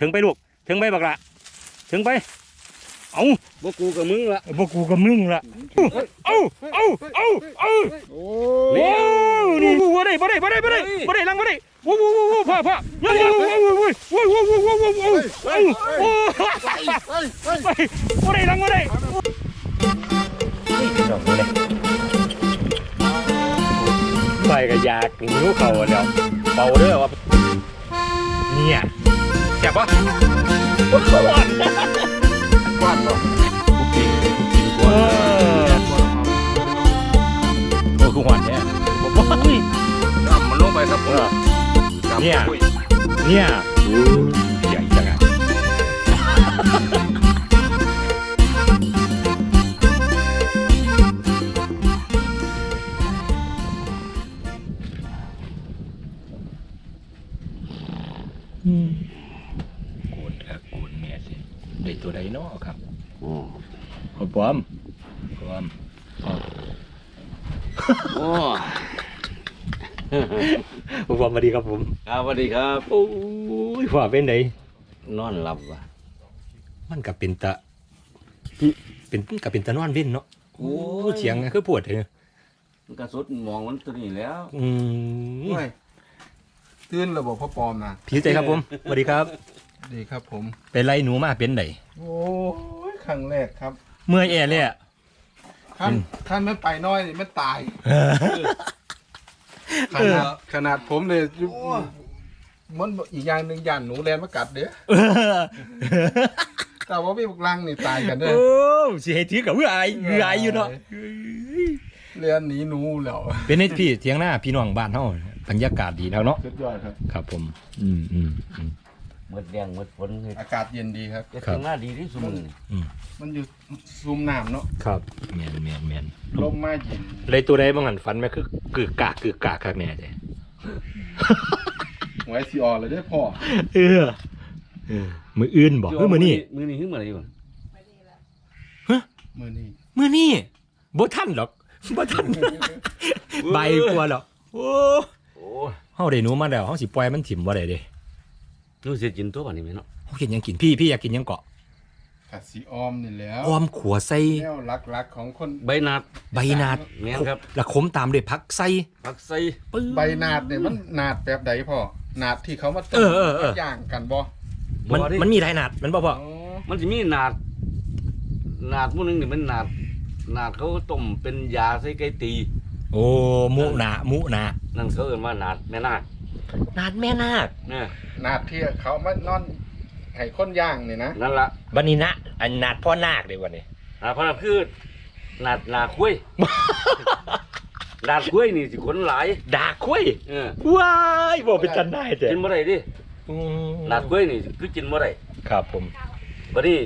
ถึงไปลูก ถึงไปบักละถึงไป เอาบ่กูกับมึงละพวกกูกับมึงละเอาเอาเอาเอาโอ้โอ้นี่บ่ได้บ่ได้บ่ได้บ่ได้บ่ได้ลังบ่ได้วู้วู้วู้วู้พ่อพ่อวู้วู้วู้วู้วู้วู้วู้วู้วู้วู้วู้โอ้โอ้ไปบ่ได้ลังบ่ได้ไปก็อยากหิวเขาแล้วเบาเด้อว่าเนี่ย ปะาหวานหวานปะกูกิกินกวนโอ้คืหวานแท้ดำมันลงไปครับเนี่ยเนี่ย สวัสดีครับ โอ้ยว่าเป็นไดนอนหลับว่ะมันกับเป็นตะเป็นกับเป็นตะนอนเว้นเนาะโอ้ยเสียงอะคือปวดเลยมันกระสุดมองมันตัวนี้แล้ว อืมโอ้ยตื่นระบบพ่อปลอมนะพี่ใจครับผมสวัสดีครับดีครับผม เป็นไรหนูมาเป็นไดโอ้ยครั้งแรกครับ เมื่อยแอเลยอะขั้นอืมขั้นไม่ไปน้อยนี่ไม่ตาย ขนาดขนาดผมเลย มันอีกอย่างหนึ่งย่านหนูแลนมากัดเด้อเออแต่ว่าพี่พวกลังนี่ตายกันเด้อโอ้สิให้ถือกับเพื่อไอเพื่อไออยู่เนาะเรียนหนีหนูแล้วเป็นไอ้พี่เทียงหน้าพี่น้องบ้านเฮาบรรยากาศดีแล้วเนาะสุดยอดครับ ครับผม อืมอืมอืม หมดแดงหมดฝนเฮ็ดอากาศเย็นดีครับ จะครับ ทำหน้าดีที่สุดมื้อนี่อืมมันอยู่ซูมน้ำเนาะครับแมนแมนแมนลมมาเย็นเลยตัวใดบางหันฝันไหมคือกึกกากกึกกากคักแน่ใจ ไว้ซีออเลยเด้อพ่อเออเออมืออื่นบอกเฮ้ยมือนี่มื้อนี้คือมื้อไหนบ่มือนี้มือนี่บ่ทันหรอกบ่ทัน ใบกลัวหรอกโอ้โอ้เฮาได้หนูมาแล้วเฮาสิปล่อยมันถิ่มบ่ได้เด้หนูสิกินตัวบัดนี้แม่เนาะเฮากินหยังกินพี่พี่อยากกินหยังเกาะผัดสีออมนี่แหล้วออมขัวใส่แนวรักๆของคนใบนาดใบนาดแม่นครับแล้วขมตามด้วยผักใส่ผักใส่ปื้อใบนาดเนี่ยมันนาดแบบใดพ่อ นาดที่เขามาต้เออเออเออมาย่างกันบ่มันบ่ดิ มันมีหลายนาดมันบ่พออ๋อมันสิมีนาดนาดมื้อนึงนี่มันนาดนาดเขาต้มเป็นยาใส่ไก่ตีโอ้มุนามุนานั่นเขาเอิ้นว่านาดแม่นาคนาดแม่นาคเนี่ยนาดที่เขามานอนให้คนย่างนี่นะนั่นล่ะบัดนี้นะอันนาดพ่อนาคเด้บัดนี้นาเพราะนั่นคือนาดนาคุย นาดคุยนี่สิคนหลายดาคุยเออว้ายบ่เป็นจันได้เด้กินบ่ได้ดิอืมนาดคุยนี่คือกินบ่ได้ครับผมบัดนี้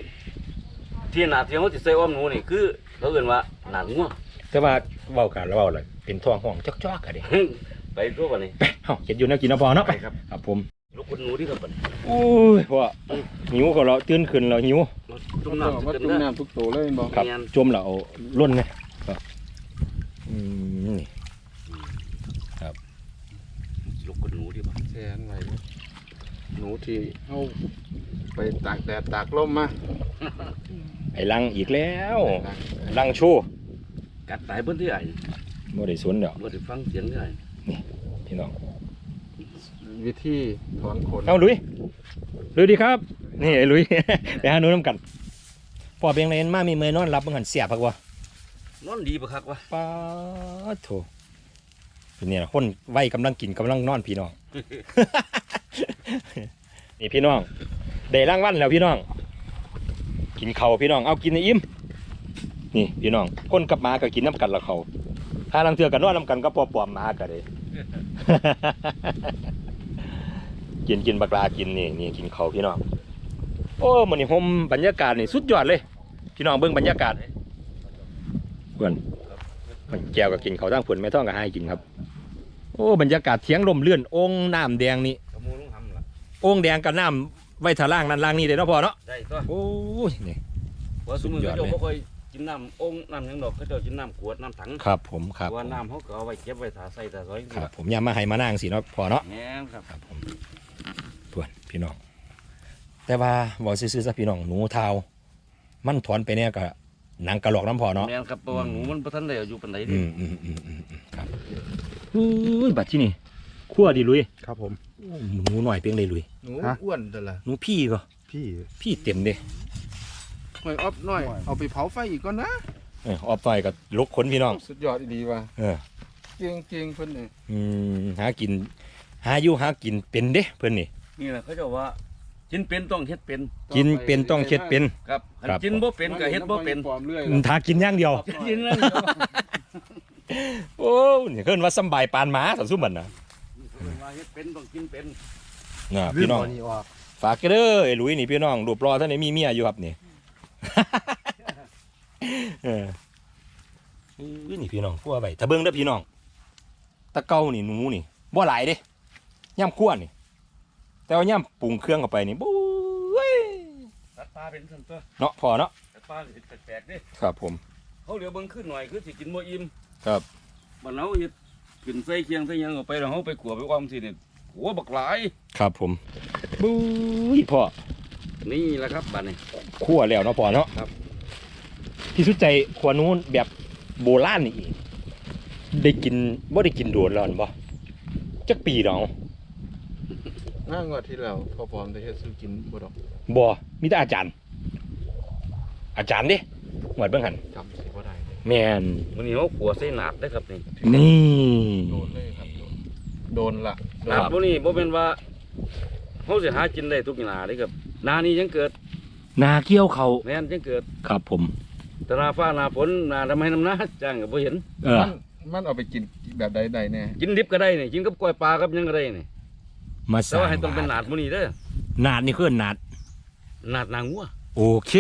ที่นาดที่เขาสิใส่อ้อมหนูนี่คือเขาเอิ้นว่านาดงัวแต่ว่าเว้ากันแล้วเว้าเลยเป็นท้องห้องจอกๆกันดิไปตัวบัดนี้ไปเฮาเฮ็ดอยู่แนวกินเนาะพอเนาะไปครับครับผมลูกคนหนูที่ครับบัดนี้โอ้ยพ่อหิวก็เราตื่นขึ้นแล้วหิวจุ่มน้ำน้ำว่าเต็มจุ่มเด้อน้ำทุกตัวเลยบ่ครับเมียนจมแล้วเอาล้นไง ครับอืมนี่ลูกคนหนูที่บ่แทนไว้เด้อหนูที่เอาไปตากแดดตากลมมาไอ้ลังอีกแล้วลังโชว์กัดตายเบิ่นที่ไอ้บ่ได้สนดอกบ่ได้ฟังเสียงที่ไอ้พี่น้องวิธีถอนขนเอาลุยลุยดีครับ นี่ไอ้ลุยไปหาหนูน้ำกันพ่อเพียงไรมามีเมยนอนรับบังหันเสียพักวะ นอนดีบ่คักวะป้าดโถเป็นเนี่ยคนไว้กำลังกินกำลังนอนพี่น้อง นี่พี่น้องได้รางวัลแล้วพี่น้อง กินเขาวพี่น้องเอากินให้อิ่มนี่พี่น้องคนกับหมาก็กินน้ำกันละเขาถ้าลังเทือกันนอนน้ำกันก็ปอปอมหมากันเลยกินกินบักลากินนี่นี่กินเขาวพี่น้องโอ้มันนี่ห่มบรรยากาศนี่สุดยอดเลย พี่น้องเบิ่งบรรยากาศเพื่อนมันแก้วก็กินเขาวตั้งผลแม่ท้องก็ให้กินครับ โอ้บรรยากาศเทียงลมเลื่อนองค์น้ำแดงนี่กระมูลงทำล่ะองค์แดงกับน้ำไว้ทาล่างนั่นล่างนี่เลยเนาะพ่อเนาะได้ตัวโอ้ยนี่เพราะสมมุติสุดยอดเขาเลยเจ้าบ่ค่อยกินน้ำองค์น้ำหยังดอกเขาเจ้ากินน้ำขวดน้ำถังครับ ผมครับเพาะว่าน้ำเขาก็เอาไว้เก็บไว้ถาใส่ถาซอยครับ ผมยามมาให้มานั่งสิเนาะพ่อเนาะแม่นครับครับผมทวนพี่น้องแต่ว่าบอกซื่อๆซะพี่น้องหนูเทามันถอนไปเนี่ยก็ หนังกระหลอกน้ำพอเนาะแม่นครับเพราะว่าหนูมันบ่ทันได้อายุปานใดอืนี่มอืมอืมอืมอืมครับอุ้ยบัดที่นี่ขั้วดีลุยครับผมโอ้หนูหน่อยเพียงเลยลุยหนูฮะ อ้วนแต่ละหนูพี่ก็พี่พี่เต็มเด้หอยออฟหน่อย เอาไปเผาไฟอีกก่อนนะ เออออกไปกับลกขนพี่น้อง สุดยอดดีว่ะเออ เก่งเก่งๆเพิ่นนี่อืมหากิน หาอยู่หากินเป็นเด้เพื่อนนี่นี่แหละเขาเจะว่า กินเป็นต้องเฮ็ดเป็นกินเป็นต้องเช็ดเป็น ครับอันครับ กินบ่เป็นก็เฮ็ดบ่เป็น ปลอมเรื่อยถ้ากินอย่างเดียว กินนั่นโอ้นี่เกินว่าสำบายปานหมาสันสุมันนะว่าเฮ็ดเป็นต้องกินเป็นนะพี่น้อง นี่ออกฝากกันเด้อไอ้หลุยนี่พี่น้องรูปรอท่านไหนมีเมียอยู่ครับนี่ เอออุ้ยนี่พี่น้องพัวไปถ้าเบิ่งเด้อพี่น้องตะเกานี่หนูนี่บ่หลายเด้ย่ำขั้วนี่ แต่ว่าย่ำปรุงเครื่องเข้าไปนี่บุ้ยสัตว์ป่าเป็นซั่นตัวเนาะพอเนาะสัตว์ป่าสิแปลกๆเด้ครับผม เขาเหลียวเบิ่งขึ้นหน่อยคือสิกินบ่อิ่มครับบ้านเฮาเฮ็ดกินใส่เคียงใส่หยังเอาไปแล้วเฮาไปขัวไปอ้อมสินี่โหบักหลายครับผมบุ้ยพ่อนี่แหละครับบ้านนี้คั่วแล้วเนาะพ่อเนาะครับพี่สุดใจขวานู้นแบบโบราณนี่อีกได้กินบ่ได้กินโดนแล้วนั่นบ่จักปีดอ กง่างกว่าที่เราพอปลอมได้เฮ็ดสู้กินบ่ดอกบ่มีแต่อาจารย์ อาจารย์เด้หวดเบิ่งหันจำสิบ่ได้เลยแม่นมื้อนี้เฮาขัวใส่หนาดเด้อครับนี่นี่ โดนเลยครับ โดนโดนละโดหนนาดบ่นี่บ่แม่นว่าเฮาสิหากินได้ทุกหนาเด้ครับหนานี้ยังเกิดนาเกี่ยวเขาแม่นยังเกิดครับผม แต่หนาฟ้าหนาฝนหนาทำไมน้ำหน้าจ้างก็บ่เห็น เออ มันมันเอาไปกินแบบใดๆแน่กินดิบก็ได้นี่กินกับกล้วยปลากับหยังก็ได้นี่ มาแต่สร้างว่าให้ต้องเป็นหนาดมื้อนี้เด้อนาดนี่คือนาดหนาดนางงัวโอเค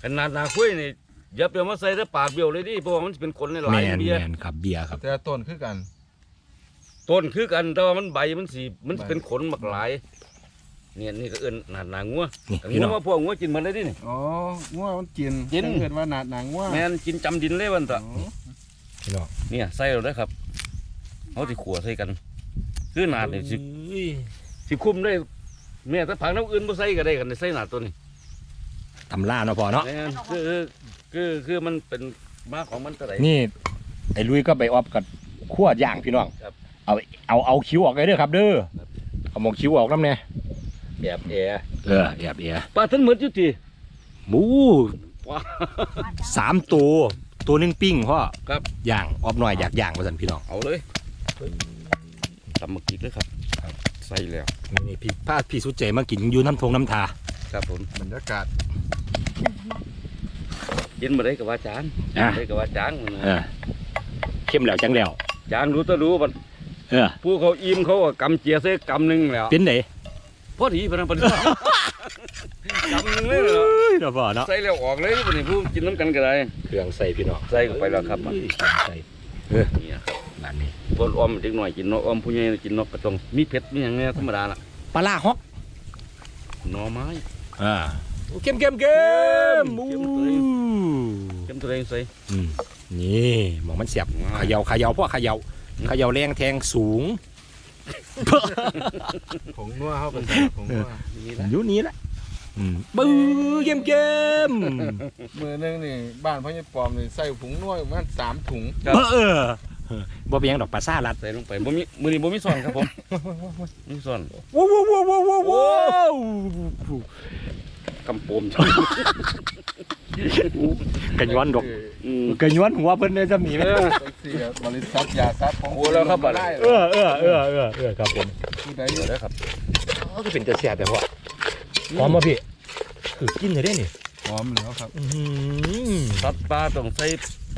คันหนาดนาคุยนี่อย่าไปเอามาใส่แต่ปากเบี้ยวเลยดิเพราะว่ามันสิเป็นคนหลายแม่นๆเบียร์แม่นครับเบียร์ครับ แต่ต้นคือกัน ต้นคือกันแต่ว่ามันใบมันสิมันสิใบเป็นขนบักหลายเนี่ยนี่ก็เอิ้นหนาดนางงัวนี่อันพี่งัน้วอง มาพวกงัวกินหมันเลยดินี่ อ๋องัวมันกินกินถ้าเกิดว่าหนาดหนังงัวแม่นกินจำดินเลยวันตะ อ๋อพี่น้อง เนี่ยใส่เราได้อครับเขาสิขัวใส่กัน คือหนาดนี่สิเอ้ยสิคุมได้แม่ถ้าผักน้ำอื่นบ่ใส่ก็ได้กันใส่หนาดตัวนี้ตำล่าเนาะพอเนาะแม่นคือคือคือมันเป็นมาของมันเท่าไหร่นี่ไอ้ลุยก็ไปออฟกับขั้วย่างพี่น้องครับเอาเอาเอาคิ้วออกเลยเด้อครับ เด้อครับ เอาหมองคิ้วออกน้ำเนี่ยแบบแอร์เออแอบเอียปลาทั้งหมดอยู่ที่ หมูว้าสามตัวตัวหนึงปิ้งพ่อครับ ย่างออฟหน่อยอยากย่างมาสั่นพี่น้องเอาเลยตำหมึกกิกเลยครับครับ ใส่แล้วนี่พี่พาพี่สุดใจมากินอยู่น้ำทงน้ำทาครับผมบรรยากาศกินมาได้กับว่าจานอะได้กับว่าจางมันเออเข้มแล้วจังแล้วจางรู้ตัวรู้มันเออผู้เขาอิ่มเขาก็กำเจียใส่กำหนึ่งแล้วเป็นไหนพอดีพนันพอดีกำหนึ่งเลยเหรอเดี๋ยวพ่อเนาะใส่แล้วออกเลยวันนี้ผู้กินน้ำกันก็ได้เครื่องใส่พี่น้องใส่เข้าไปแล้วครับเอ้ยใส่นี่ครับ บ้านนี้บนอ้อมเด็กหน่อยกินเนกอ้อมผู้ใหญ่กินนกกระตองมีเผ็ดมีอย่างเนี้ยธรรมดาล่ะปลาร้าฮอกหน่อไม้อ่าเข้มเข้มเข้มเข้อู้มเลยเต็มตัวเองใส่อืมนี่หมองมันเสียบว้าวเขย่าเขย่าพ่อเขย่าเขย่าแรงแทงสูงของนัวเข้าไปของนัวนี่แหละอยู่นี้แหละอืมบื้อเข้มเข้มมือนึงนี่บ้านพ่อใหญ่ปลอมนี่ใส่ผงนัวประมาณสามถุงเออเออ บ่เป็นหยังดอกปลาซ่าลัดใส่ลงไปบ่มีมือนี้บ่มีซ่อนครับผมมีซ่อนว้าวว้าวว้าวว้าวว้าวกำปมกระย้อนดอกอืมกระย้อนหัวเพิ่นได้จะมีไหมเออไปเสียบริษัทยาซัดของโอ้แล้วครับบัดนี้ได้เออเออเออเออเออครับผมผู้ใดเดี๋ยวนะครับก็คือเป็นจะเสียบแต่ว่าหอมมาพี่คือกินเลยได้นี่หอมแล้วครับ อื้อหือสัตว์ป่าต้องใส่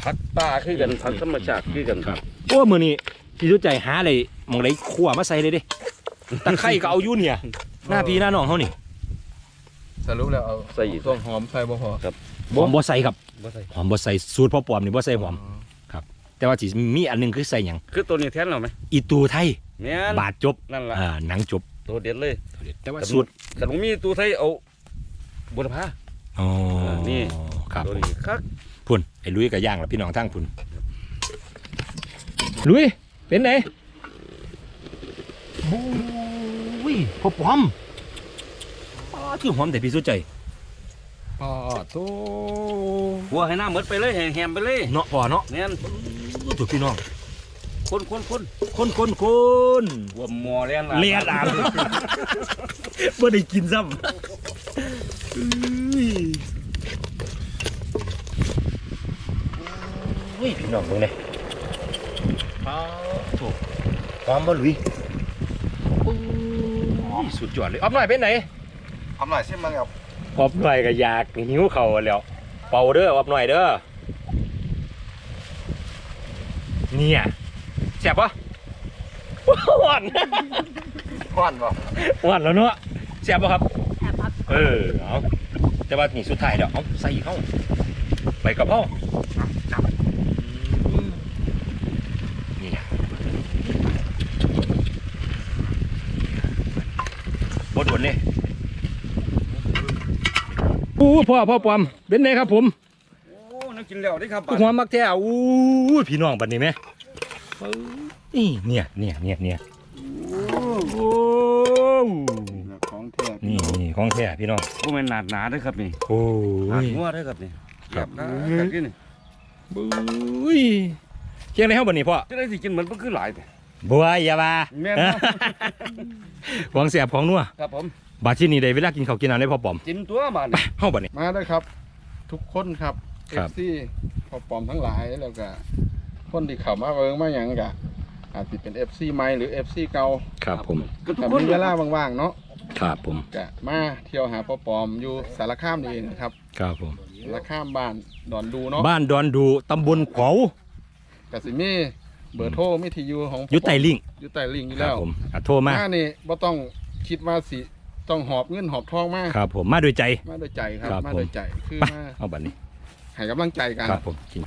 ผักป่าคือกันผักธรรมชาติคือกันครับ โอ้มือนี้พี่สุดใจหาอะไรหมองไรขั่วมาใส่เลยเดิตะไคร้ก็เอาอยู่เนี่ย หน้าพี่หน้าน้องเขานี่สรุปแล้วเอาใส่อีกส่วนหอมใส่บ่พอหอมบ่ใส่ครับบ่ใส่หอมบ่ใส่สูตรพ่อปอมนี่บ่ใส่หอมแต่ว่าสิมีอันหนึงคือใส่หยังคือตัวนี้แทนเราไหมอีตูไทยแม่นบาดจบนั่นล่ะอ่าหนังจบตัวเด็ดเลยแต่ว่าสูตรแต่ผมมีตัวไทยเอาบุรพาอ๋อนี่ ครับตัวนี้คักพุ่นไอ้ลุยกับย่างแล้วพี่น้องทั้งพุ่นลุยเป็นไหนบุ้ยพ่อปอมปาคือหอมแต่พี่สุดใจปอโตหัวให้หน้าหมดไปเลยแหมๆไปเลยเนาะพอเนาะแน่นถูกพี่น้องคนคนคนคนคนคนหัวหมอเลี้ยงเลียดอะบ่ได้กินซ้ำ อุ้ยโอ้ยพี่น้องเบิ่งเลยอ้าวโถหอมบ่หลุยโอ้ยสุดยอดเลยออฟหน่อยเป็นไหนทำหน่อยใช่ไหมครับออบหน่อยก็อยากหิวเขาวแล้วเป่าเด้อออบหน่อยเด้อเนี่ยแซ่บปะหวานก้อนบ่หวานแล้วเนาะแซ่บปะครับแอบพักเออเอาแต่ว่านี่สุดท้ายเดี๋ยวเอาใส่เข้าไปกับพ่อจับนี่ บดวนนี่อู้พ่อพ่อปอมเป็นไงครับผมโอ้นักกินแล้วได้ครับหัวมักแท้อู้ยพี่น้องบัดนี้ไหมนี่เนี่ยเนี่ยเนี่ยเนี่ยโอ้ของแท้นี่นี่ของแท้พี่น้องบ่แม่นหนาดหนาเด้อครับนี่โอ้หนาดยหัวเด้อครับนี่ครับนะกักินนี่บุ้ยเคียงในห้องบัดนี้พ่อจะได้สิกินเหมือนมันคือหลายแต่ บัวอย่ามาแม่นบ่ของแสบของนัวครับผมบาดที่นี่ได้เวลากินข้าวกินน้ำได้พ่อปอมกินตัวบาดไปนี่ห้องบัดนี้ มาได้ครับ ทุกคนครับเอครัฟบ ซีพอปลอมทั้งหลายแล้วก็คนที่เข้ามาเบิ่งมาหยังกะอาจสิเป็น FC ใหม่หรือ FC เก่าครับผมก็ทุกแต่คนมีเวลาว่างๆเนาะครับผมกะมาเที่ยวหาพอปลอมอยู่สารคามนี่เองนะครับครับผม สารคามบ้านดอนดูเนาะบ้านดอนดูตำบลเผากสิมี เบอร์โทรมีที่อยู่ของอยู่ใต้ลิงก์อยู่ใต้ลิงก์อยู่ครัแล้บวผมอะโทรมามานี่บ่ต้องคิดว่าสิต้องหอบเงินหอบทองมาครับผมมาด้วยใจมาด้วยใจครับครับมาผมด้วยใจคือไปมาเอาบัดนี้ให้กำลังใจกันครับผมกิน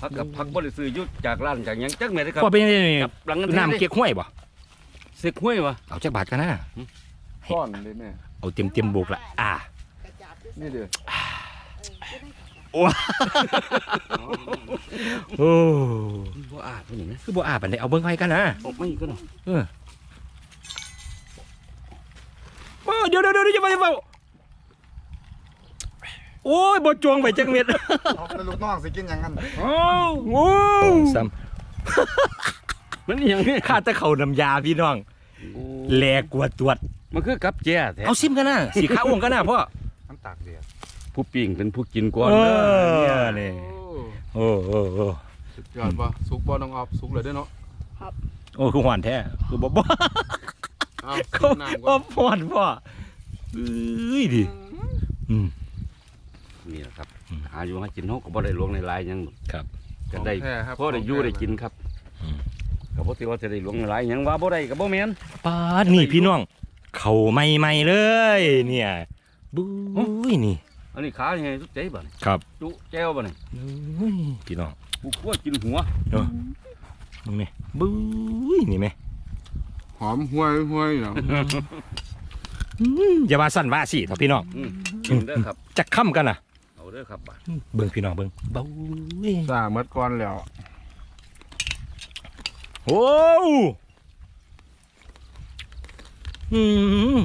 พักกับพักบ่ได้ซื้ออยู่จากร้านจากหยังจักแม่นเด้อครับพ่อเป็นยังไงนี่กับหลังนั้นน้ำเก๊กห้วยบ่เสกห้วยวะเอาจักบาทกันนะก้อนเลยแม่เอาเต็มเต็มๆบุกละอ่านี่เด้อ โอ้โอ้บ่อาดพุ่นนี่นะคือบ่อาบันไดเอาเบิ่งไว้กันนะออกมาอีกก็ได้เออเออเดี๋ยวเดี๋ยวเดี๋ยวอย่าไปอย่าไปโอ้ยบ่จวงไปจักเม็ดเอาแล้วลูกน้องสิกินหยังกันโอ้โอ้ซ้มันอีหยังนี่ำข้าแตะเขาน้ำยาพี่น้องแหลกกว่าตรวจมันคือกับแจ้แท้เอาซิมกันนะสีขาวองกันนะพ่อน้ำตากเดียว ผู้ปิ้งเป็นผู้กินก่อนเอเด้อเนี่ยอนี่โอ้โอ้โอ้สุดยอดบ่สุกบ่น้องออฟสุกเลยเด้อเนาะโอ้คือหวานแท้คือบ่บ่เอาเขาน้ำก่บ่อนหวานพ่อเอ้ยดิอืมนี่แหละครับอืมหาอยู่หากินเฮาก็บ่ได้ลวงในลายหยังครับก็ได้ของแท้ครับพอได้อยู่ได้กินครับอืมก็บ่สิว่าจะได้ลวงในลายหยังว่าบ่ได้ก็บ่แม่นปาดนี่พี่น้อง เขาใหม่ๆเลย เนี่ยบุ้ยนี่ อันนี้ขายังไงสุดใจบ่นี่ครับ จุแก้วบ่นี่อุ้ยพี่น้องผู้คั่วกินหัวมึงนี่บุ้ยนี่ไหมหอมห้วยห้วยเนาะอืมอย่าว่าสั่นว่าสิเถอะพี่น้องอืมกินเด้อครับจะค่ำกันนะเอาเด้อครับบาดเบิ่งพี่น้องเบิ่งบุ้ยซ่าเมดก่อนแล้วโอ้วอืม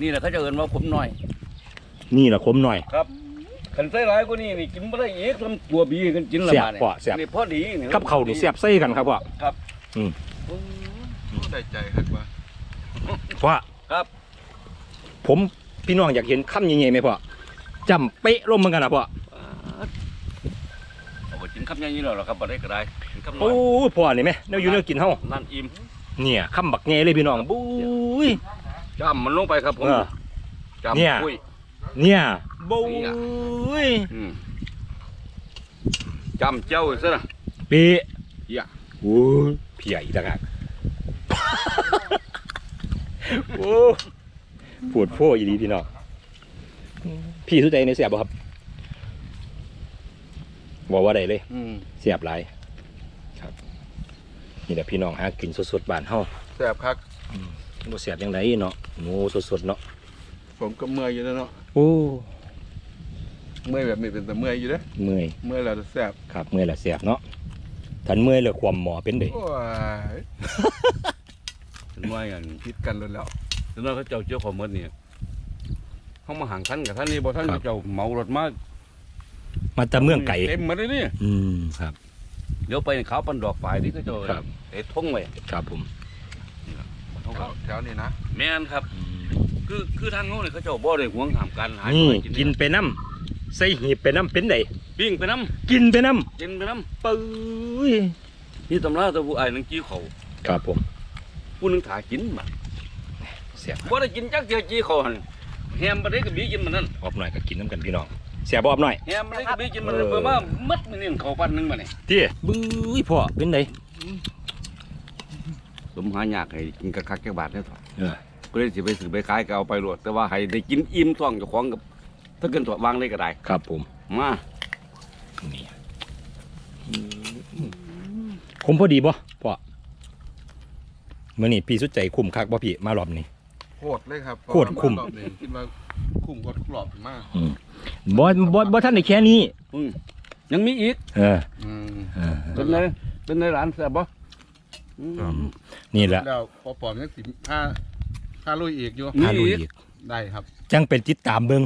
นี่แหละเขาจะเอิ้นว่าผมน้อย นี่แหละคมหน่อย ครับคันใส่หลายกว่านี้นี่กินบ่ได้อีกลำตัวบีกันกินละแซ่บบาดนี่พ่อแซ่บนี่พอดีนี่กับเขาวนี่แซ่บใส่กันครับพ่อได้ใจครับว่าพ่อครับผมพี่น้องอยากเห็นค่ำยังไงไหมพ่อจำเป๊ะลมเหมือนกันนะพ่อเอาไปกินคำอย่างนี้แล้วเหรอครับบ่ได้ก็ได้กินคำน้อโอ้ยพ่อนี่ไหมแนวอยู่แนวกินเฮานั่นอิ่มเนี่ยคำบักเงเลยพี่น้องบุ้ย จ้ำมันลงไปครับผมเออจ้ำเนี่ย ปุ้ย เนี่ยบุ้นี่อะยอืมจ้ำเจ้าอีกซะนะปีเหี้ยโอ้ยพี่ใหญ่ต่างหากโอ้ปวดโพ่อีดีพี่น้องพี่สุดใจในเสียบบ่ครับบอกว่าได้เลยอืมเสียบหลายครับ นี่แหละพี่น้องหากินสดๆบ้านเฮาแซ่บคักบ่เสียบยังไงเนาะหมูสดๆเนาะ ผมก็เมื่อยอยู่แล้วเนาะโอ้เมื่อยแบบนี้เป็นแต่เมื่อยอยู่เด้อเมื่อยเมื่อยแล้วจะแซ่บครับเมื่อยและเสียบเนาะทันเมื่อยแล้วความหมอเป็นเด้โอ้ยถึงว่าอย่างคิดกันแล้วแล้วถึงว่าเขาเจ้าเจ้าของหมดนี่เขามาห่างท่านกับท่านนี่บ่ท่านครับเจ้าเหมารถมามาจากเมืองไก่เต็มหมาเลยนี่อืมครับ เดี๋ยวไปเขาปันดอกฝ่ายนี่ก็เจ้าครับเตะท่งไว้ครับผมแถวนี้นะแม่นครับ คือคือทางโน้นนี่เขาเจ้าบ่ได้หวงห้ามกันหานี่อยู่ให้กินไปน้ำใส่หีบไปน้ำเป็นไดปิ้งไปน้กินไปน้ำกินไปน้ำปื้ยำนี่ตำราตัวผู้อ้ายนังกี้เขาครับผมผู้หนึงถากินมาเสียบบ่ได้กินจักเจียจี้เขาหั่นแฮมบ่ได้ก็บีกินมันนั่นออบหน่อยก็กินน้ำกันพี่น้องเสียบออบหน่อยแฮมบ่ได้ก็บีกินมันเออเพิ่นมามัดมันนี่เขาปั้นหนึงมานี่ที่บื้อพ่อเป็นไดสมหายากให้กินกะคักแก่บาทเด้อเออก็ เลยสิไปซื้อไปขายก็เอาไปโลดแต่ว่าให้ได้กินอิ่มท้องเจ้าของกับถ้าเกินตัววางได้ก็ได้ครับผมมานี่คุ้มพอดีบ่พ่อมื่อนี้พี่สุดใจคุ้มคักบ่พี่มารอบนี้โคตรเลยครับโคตรคุ้มรอบนี้คิดว่าคุ้มกว่าทุกรอบมากอืมบ่บ่บ่ท่านได้แค่นี้อืมยังมีอีกเอออืมเออเป็นไงเป็นในร้านแซ่บบ่อืมนี่แหละแล้วพอปอมยังสิถ้า ถ้าลุยอีกอยู่มีพาลุยอีกอีก ได้ครับจังเป็นติดตามเบิ่ง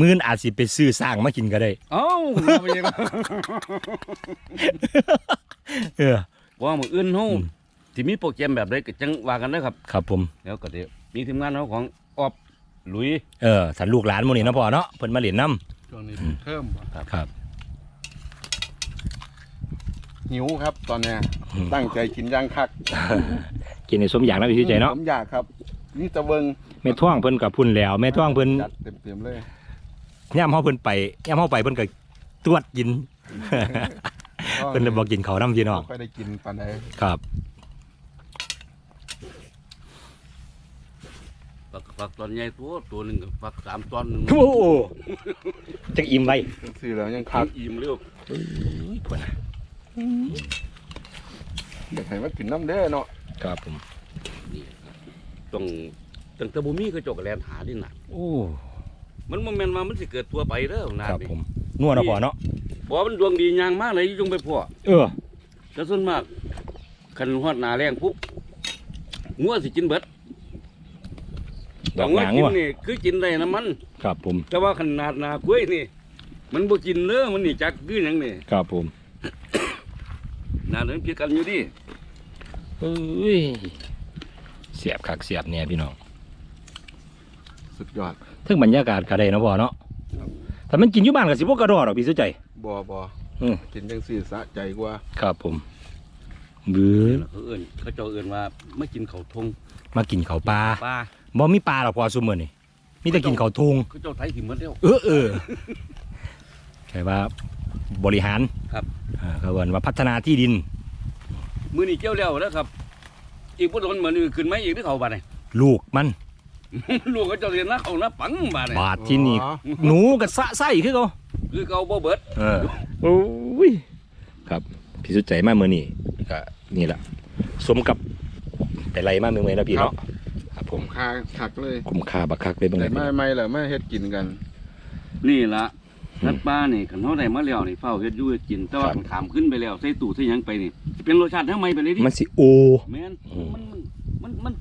มื้อนอาจสิไปซื้อสร้างมากินก็ได้ เอ้าเอาไปยังเออ ว่ามืออื่นเฮาอืม ที่มีโปรแกรมแบบใดก็จังว่ากันเด้อครับ ครับผม แล้วก็เดี๋ยวมีทีมงานเฮาของออบหลุยเออถ้าลูกหลานหมื้นี้เนาะพ่อเนาะเพิ่นมาเล่นน้ำช่วงนี้เพิ่มบ่ครับ หิวครับตอนเนี้ยอืม ตั้งใจกินย่างคักกินในสมอยากนะพี่สุดใจเนาะผมอยากครับ นี่ตะเบิงแม่ท่วงเพิ่นกับพุ่นแล้วแม่ท่วงเพิ่นจัดเต็มๆเลยย่ามเฮาเพิ่นไปย่ามเฮาไปเพิ่นก็ตรวจกิน เพิ่นเลยบอกกินข้าวน้ำพี่น้อง บ่ค่อยได้กินปานใดครับ ฝักฝักตอนใหญ่ตัวตัวหนึงก็ฝักสามตอนหนึงโอ้โหจักอิ่มไว้จังซี่แล้วยังคัคักกอิ่มเร็วพุ่นน่ะอยากให้มากินน้ำเด้อเนาะครับผม ต้องตั้งแต่บ่มีก็เจกแลนหาดิน่ะโอ้มันบ่แม่นว่ามันสิเกิดตัวไปเด้อนาครับนี่ผมนัวเนาะพ่อเนาะบ่ว่ามันดวงดีอย่างมากเลยจงไปพ่อเออแต่ส่วนมากคันฮอดหน้าแรงปุ๊บงัวสิกินเบิดดอกงัวหางกินว่ะนี่คือกินได้น้ำมัน ครับผมแต่ว่าขนาดหนากล้วยนี่ มันบ่กินเด้อมันนี่จักคือหยังนี่ครับผมหนาเดินเพียกันอยู่ดิเอ้ยเสียบคักเสียบเนี่ยพี่น้องสุดยอดถึงบรรยากาศก็ได้เนาะพ่อเนาะถ้ามันกินอยู่บ้านก็สิบ่กระดอดอกพี่สุดใจบ่บ่อืมกินจังซี่สะใจกว่า ครับผมบื้อเขาเอิ้นเขาเจ้าเอิ้นว่าไม่กินข้าวทงมากินข้าวปลาปลาบ่มีปลาหรอกพ่อซุมื้อนี่มีแต่กินข้าวทุงเขาเจ้าไทยถิ่มหมดแล้วเออเออใช่ว่าบริหารครับอ่าเขาเอิ้นว่าพัฒนาที่ดิน มื้อนี้เกี่ยวแล้วแล้วครับ อีกบ่โดนเหมือนขึ้นไหมอีกที่เขาบาดนี่ลูกมัน ลูกเขาเจ้าเรียนนะเขานะปังบาดนี่บาดที่นี่อ๋อ หนูกับสะไส้คือเขาคือเขาบ่เบิดเออโอ้ยครับ พี่สุดใจมากมือนี่ก็นี่แหละสมกับไปไล่มากเมืองเลยนะพี่เนาะครับผมคาคักเลยคุ้มค่าบักคักเลยเป็นไงแต่ไม่ไม่แล้วไม่เฮ็ดกินกัน นี่ล่ะนัดปลานี่คันเฮาได้มาแล้วนี่เฝ้าเฮ็ดอยู่เฮ็ดกินแต่ว่าคันขามขึ้นไปแล้วใส่ตู้ใส่หยังไปนี่สิ เป็นรสชาติทางใหม่ไปเลยดิมันสิโอ แม่นอืมมันมันมัน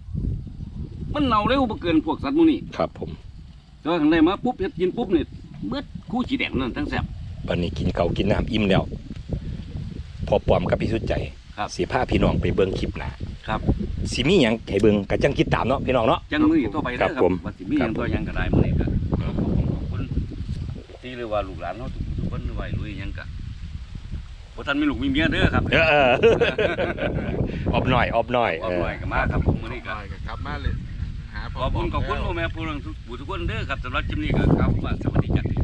มันเน่าเร็วบ่เกินพวกสัตว์หมู่นี้ครับผมแต่ว่าคันได้มาปุ๊บเฮ็ดกินปุ๊บนี่เบิดคู่สีแดงนั่นทั้งแซ่บวันนี้กินเก่าวกินน้ำอิ่มแล้ว พอปลอมกับพี่สุดใจครับ สีผ้าพี่น้องไปเบิ่งคลิปหน้าครับ สิมีหยังให้เบิ่งก็จังคิดตามเนาะพี่น้องเนาะ จังมื้อนี้ต่อไปเด้อคครัรับบผมว่าสิมีหยังครับผมตัวหยังก็ได้มื้อนี้ก็ขอบคุณขอบคุณที่เรียกว่าลูกหลานเฮาทุกคนไว้ลุยหยังก็ บ่ทันมีลูกมีเมียเด้อครับเออเอออบหน่อยอบหน่อยออกหน่อยก็มาครับผมมื้อนี้ก็ได้ก็กลับมาเลยหาขอบคุณขอบคุณพ่อแม่ผู้ทุกผู้ทุกคนเด้อครับสำหรับคลิปนี้ก็ครับว่าสวัสดีจ้ะ